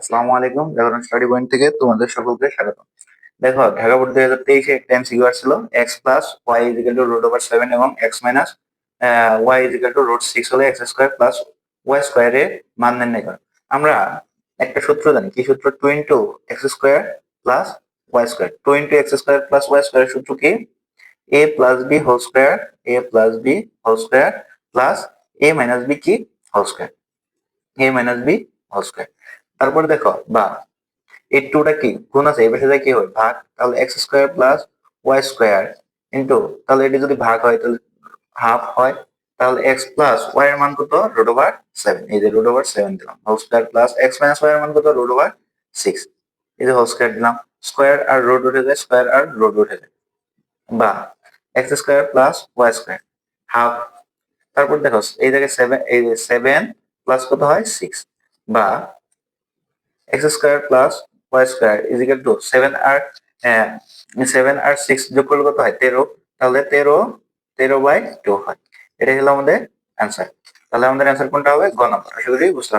আসসালামু আলাইকুম ব্যাকরণ স্টাডি পয়েন্ট থেকে তোমাদের সকলকে স্বাগত। দেখো, ঢাকা বোর্ড দুই হাজার তেইশে একটা এমসিকিউ আসছিল x plus y is equal to root over seven এবং x minus y is equal to root six হলে এক্স স্কোয়ার প্লাস ওয়াই স্কোয়ারের মান নির্ণয় করো। আমরা একটা সূত্র জানি, কি সূত্র? Two into x square plus y square two into x square plus y স্কোয়ারের সূত্র কি? A plus b whole square a plus b whole square plus a minus b কি? Whole square a minus b whole square তারপরে দেখো, বা, এই টুটা কি? গুণ আছে এই পাশে কি হয়? ভাগ, তাহলে x square plus y square into তাহলে এটি যদি ভাগ হয়, তাহলে হাফ হয়, তাহলে এক্স প্লাস ওয়াই এর মান কত? রুট ওভার সেভেন এই যে রুট ওভার সেভেন দিলাম। Whole square plus x minus y এর মান কত? রুট ওভার সিক্স এই যে হোল স্কোয়ার দিলাম। স্কোয়ার আর রুট উঠে যায় স্কোয়ার আর রুট উঠে যায়। বা x square plus y square half তারপর দেখো, এই জায়গায় সেভেন এই সেভেন প্লাস কত হয়? সিক্স বা x square plus y square is equal to seven R seven আর সিক্স যোগ করলে কত হয়? তেরো। তাহলে তেরো তেরো বাই টু হয়। এটা হলো আমাদের অ্যান্সার তাহলে আমাদের অ্যান্সার কোনটা হবে? গ নম্বর আশা করি বুঝতে